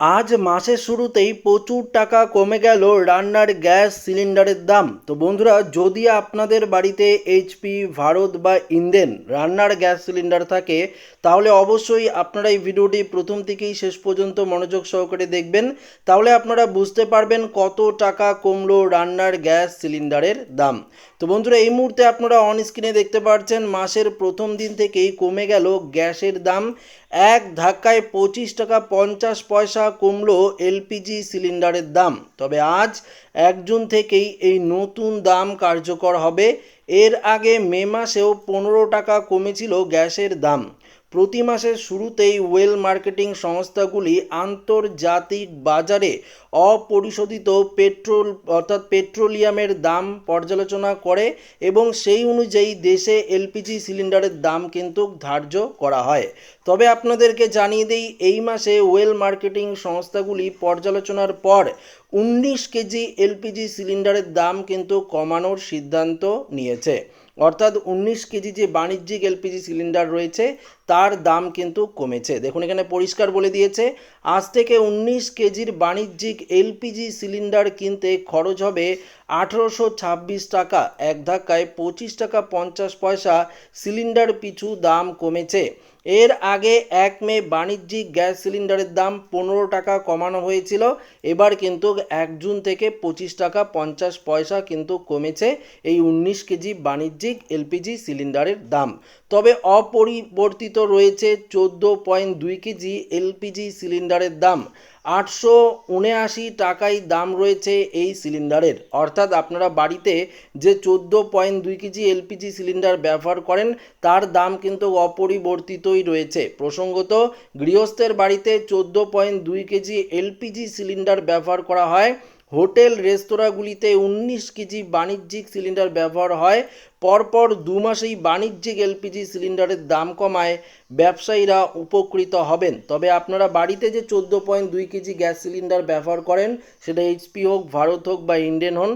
আজ মাসের শুরুতেই প্রচুর টাকা কমে গেল রান্নার গ্যাস সিলিন্ডারের দাম। তো বন্ধুরা, যদি আপনাদের বাড়িতে এইচপি ভারত বা ইন্ডেন রান্নার গ্যাস সিলিন্ডার থাকে, তাহলে অবশ্যই আপনারা এই ভিডিওটি প্রথম থেকেই শেষ পর্যন্ত মনোযোগ সহকারে দেখবেন। তাহলে আপনারা বুঝতে পারবেন কত টাকা কমলো রান্নার গ্যাস সিলিন্ডারের দাম। তো বন্ধুরা, এই মুহূর্তে আপনারা অন স্ক্রিনে দেখতে পাচ্ছেন মাসের প্রথম দিন থেকেই কমে গেল গ্যাসের দাম। এক ধাক্কায় পঁচিশ টাকা পঞ্চাশ পয়সা কমলো এলপিজি সিলিন্ডারের দাম। তবে আজ এক জুন থেকেই এই নতুন দাম কার্যকর হবে। এর আগে মে মাসেও পনেরো টাকা কমেছিল গ্যাসের দাম। প্রতি মাসের শুরুতেই ওয়েল মার্কেটিং সংস্থাগুলি আন্তর্জাতিক বাজারে অপরিশোধিত পেট্রোল, অর্থাৎ পেট্রোলিয়ামের দাম পর্যালোচনা করে এবং সেই অনুযায়ী দেশে এলপিজি সিলিন্ডারের দাম কিন্তু ধার্য করা হয়। তবে আপনাদেরকে জানিয়ে দেই, এই মাসে ওয়েল মার্কেটিং সংস্থাগুলি পর্যালোচনার পর উনিশ কেজি এলপিজি সিলিন্ডারের দাম কিন্তু কমানোর সিদ্ধান্ত নিয়েছে। অর্থাৎ উনিশ কেজি যে বাণিজ্যিক এলপিজি সিলিন্ডার রয়েছে, তার দাম কিন্তু কমেছে। দেখুন, এখানে পরিষ্কার বলে দিয়েছে, আজ থেকে উনিশ কেজির বাণিজ্যিক এলপিজি সিলিন্ডার কিনতে খরচ হবে আঠেরোশো ছাব্বিশ টাকা। এক ধাক্কায় পঁচিশ টাকা পঞ্চাশ পয়সা সিলিন্ডার পিছু দাম কমেছে। এর আগে এক মে বাণিজ্যিক গ্যাস সিলিন্ডারের দাম পনেরো টাকা কমানো হয়েছিল। এবার কিন্তু এক জুন থেকে পঁচিশ টাকা পঞ্চাশ পয়সা কিন্তু কমেছে এই উনিশ কেজি বাণিজ্যিক এলপিজি সিলিন্ডারের দাম। তবে অপরিবর্তিত রয়েছে চোদ্দ পয়েন্ট দুই কেজি এলপিজি সিলিন্ডারের দাম। আটশো উনআশি টাকায় দাম রয়েছে এই সিলিন্ডারের। অর্থাৎ আপনারা বাড়িতে যে চোদ্দ পয়েন্ট দুই কেজি এলপিজি সিলিন্ডার ব্যবহার করেন, তার দাম কিন্তু অপরিবর্তিতই রয়েছে। প্রসঙ্গত, গৃহস্থের বাড়িতে চোদ্দ পয়েন্ট দুই কেজি এলপিজি সিলিন্ডার ব্যবহার করা হয়, হোটেল, রেস্তোরাঁগুলিতে উনিশ কেজি বাণিজ্যিক সিলিন্ডার ব্যবহার হয় পরপর দু মাসেই বাণিজ্যিক এলপিজি সিলিন্ডারের দাম কমায়, ব্যবসায়ীরা উপকৃত হবেন। তবে আপনারা বাড়িতে যে চোদ্দ পয়েন্ট দুই কেজি গ্যাস সিলিন্ডার ব্যবহার করেন, সেটা এইচপি হোক, ভারত হোক বা ইন্ডিয়ান হন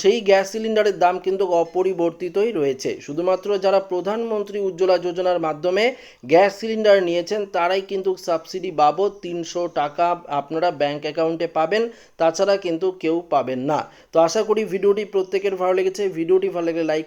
সেই গ্যাস সিলিন্ডারের দাম কিন্তু অপরিবর্তিতই রয়েছে। শুধুমাত্র যারা প্রধানমন্ত্রী উজ্জ্বলা যোজনার মাধ্যমে গ্যাস সিলিন্ডার নিয়েছেন, তারাই কিন্তু সাবসিডি বাবদ তিনশো টাকা আপনারা ব্যাংক অ্যাকাউন্টে পাবেন, তাছাড়া কিন্তু কেউ পাবেন না। তো আশা করি ভিডিওটি প্রত্যেকের ভালো লেগেছে। ভিডিওটি ভালো লাগলে লাইক